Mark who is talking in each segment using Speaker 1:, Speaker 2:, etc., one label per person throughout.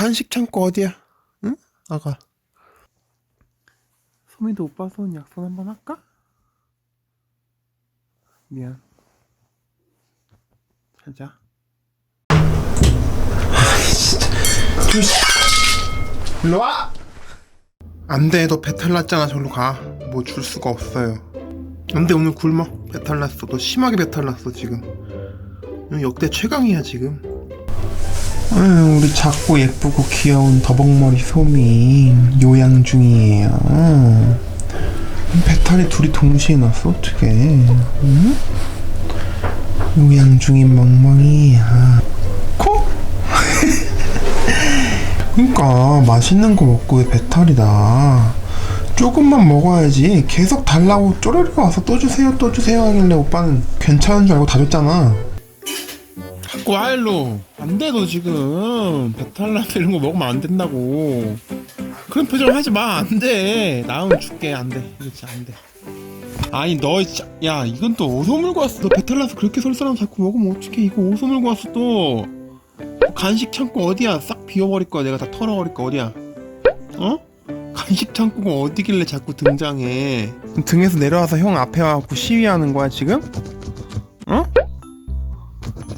Speaker 1: 간식 창고 어디야? 응? 아가. 소미도 오빠 손 약속 한번 할까? 미안. 잘 자. 일로 와! 안 돼, 너 배탈 났잖아. 저로 가. 뭐 줄 수가 없어요. 안 돼, 오늘 굶어. 배탈 났어. 너 심하게 배탈 났어, 지금. 응, 역대 최강이야, 지금. 아유, 우리 작고 예쁘고 귀여운 더벅머리 소미 요양 중이에요. 배탈이 둘이 동시에 났어 어떡해? 응? 요양 중인 멍멍이 아. 코? 그러니까 맛있는 거 먹고 왜 배탈이 나? 조금만 먹어야지. 계속 달라고 쪼르르 와서 또 주세요, 또 주세요 하길래 오빠는 괜찮은 줄 알고 다 줬잖아. 자꾸 아일로. 안돼 너 지금. 배탈 나서 이런 거 먹으면 안 된다고. 그런 표정 하지 마. 안 돼. 나으면 줄게. 안돼. 그렇지 안돼. 아니 너 진짜 야 이건 또 어디서 물고 왔어 너 배탈 나서 그렇게 설사람 자꾸 먹으면 어떡해. 이거 어디서 물고 왔어 또. 간식 창고 어디야? 싹 비워버릴 거야. 내가 다 털어버릴 거 어디야? 어? 간식 창고가 어디길래 자꾸 등장해? 등에서 내려와서 형 앞에 와갖고 시위하는 거야 지금?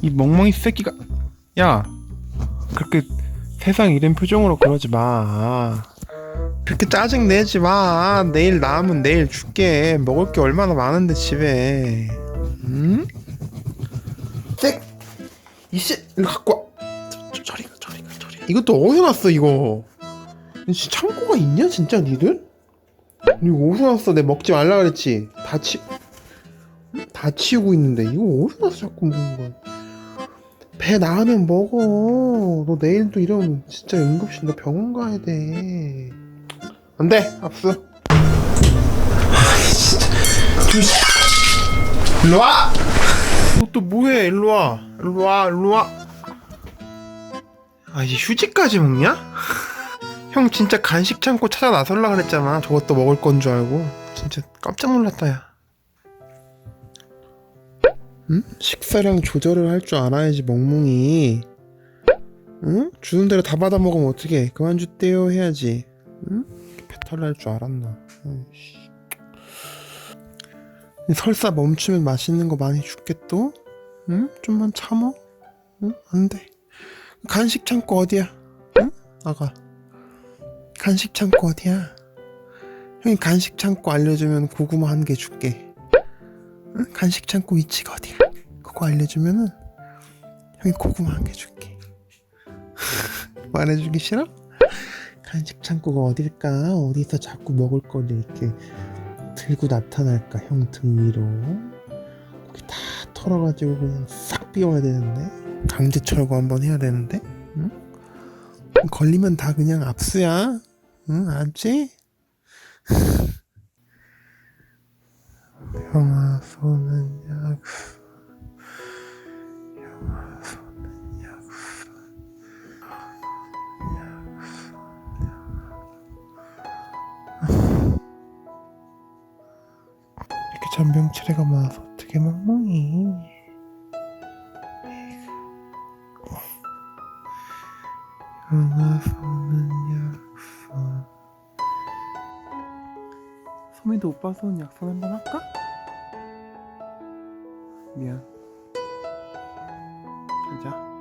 Speaker 1: 어? 이 멍멍이 새끼가 야 그렇게 세상 이런 표정으로 그러지 마. 그렇게 짜증 내지 마. 내일 나오면 내일 줄게. 먹을 게 얼마나 많은데 집에. 응? 색 이씨 이거 갖고 와. 저리 가 저리 가 저리. 가. 이것도 어디서 났어 이거? 진짜 창고가 있냐 진짜 니들? 이거 어디서 났어? 내 먹지 말라 그랬지. 다 치... 다 치우고 있는데 이거 어디서 났어 자꾸 먹는 거야 배 나으면 먹어. 너 내일도 이러면 진짜 응급실 너 병원 가야 돼. 안 돼, 압수. 일로 와! 너또 뭐해? 일로 와. 일로 와, 일로 와. 아, 이제 휴지까지 먹냐? 형 진짜 간식 창고 찾아 나설라 그랬잖아. 저것도 먹을 건 줄 알고. 진짜 깜짝 놀랐다, 야. 응? 식사량 조절을 할 줄 알아야지 멍멍이 응? 주는 대로 다 받아 먹으면 어떡해 그만 줬대요 해야지 응? 배탈 날 줄 알았나 아이씨. 설사 멈추면 맛있는 거 많이 줄게 또 응? 좀만 참어 응? 안 돼 간식 창고 어디야 응? 아가 간식 창고 어디야 형이 간식 창고 알려주면 고구마 한 개 줄게 응? 간식 창고 위치가 어디야? 그거 알려주면은 형이 고구마 한 개 줄게. 말해주기 싫어? 간식 창고가 어딜까? 어디서 자꾸 먹을 걸 이렇게 들고 나타날까? 형 등 위로. 거기 다 털어가지고 그냥 싹 비워야 되는데 강제 철거 한번 해야 되는데. 응? 걸리면 다 그냥 압수야. 응, 알지? 형아 손은 약수 형아 손은 약수 약수 이렇게 잔병치레가 많아서 어떻게 멍멍이 형아 손은 약수. 소미도 오빠 손 약속 한번 할까? 미안. 가자.